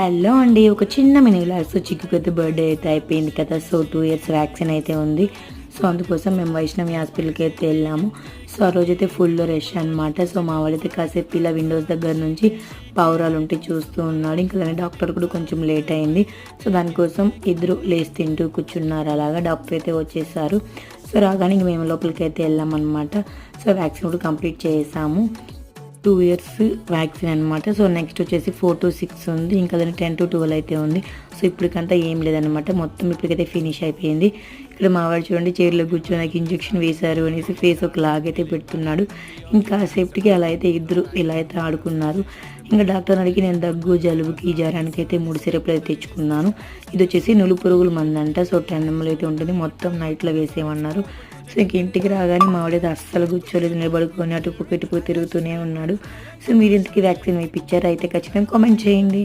Hello అండి ఒక చిన్న మినీ సో చిక్కు పెద్ద బర్త్డే అయితే అయిపోయింది కదా. సో టూ ఇయర్స్ వ్యాక్సిన్ అయితే ఉంది. సో అందుకోసం మేము వైష్ణవి హాస్పిటల్కి అయితే వెళ్ళాము. సో ఆ రోజైతే ఫుల్ రష్ అనమాట సో మా వాళ్ళైతే కాసేపు ఇలా విండోస్ దగ్గర నుంచి పావురాలు ఉంటే చూస్తూ ఉన్నాడు. ఇంకా దాని డాక్టర్ కూడా కొంచెం లేట్ అయింది. సో దానికోసం ఇద్దరు లేచి తింటూ కూర్చున్నారు. అలాగా డాక్టర్ అయితే వచ్చేసారు. సో రాగానే ఇంక మేము లోపలికి అయితే వెళ్ళామన్నమాట. సో వ్యాక్సిన్ కూడా కంప్లీట్ చేసాము. టూ ఇయర్స్ వ్యాక్సిన్ అనమాట సో నెక్స్ట్ వచ్చేసి ఫోర్ టు సిక్స్ ఉంది. ఇంకా దాని టెన్ టు ట్వెల్వ్ అయితే ఉంది. సో ఇప్పటికంతా ఏం లేదనమాట మొత్తం ఇప్పటికైతే ఫినిష్ అయిపోయింది. ఇక్కడ మావాడు చూడండి చైర్లో కూర్చొని నాకు ఇంజెక్షన్ వేశారు అనేసి ఫేస్ ఒక లాగైతే పెడుతున్నాడు. ఇంకా సేఫ్టీకి అలా అయితే ఇద్దరు ఇలా అయితే ఆడుకున్నారు. ఇంకా డాక్టర్ అడిగి నేను దగ్గు జలుబుకి జ్వరానికి అయితే మూడు సిరప్లు అయితే తెచ్చుకున్నాను. ఇది వచ్చేసి నులు పురుగుల మంది అంట సో టెన్ ఎంఎల్ అయితే ఉంటుంది. మొత్తం నైట్లో వేసేయమన్నారు. సో ఇంక ఇంటికి రాగానే మావాడైతే అస్సలు కూర్చోలేదు నిలబడుకొని అటు ఇటు తిరుగుతూనే ఉన్నాడు. సో మీరు ఇంతకీ వ్యాక్సిన్ వేయించారు అయితే ఖచ్చితంగా కామెంట్ చేయండి.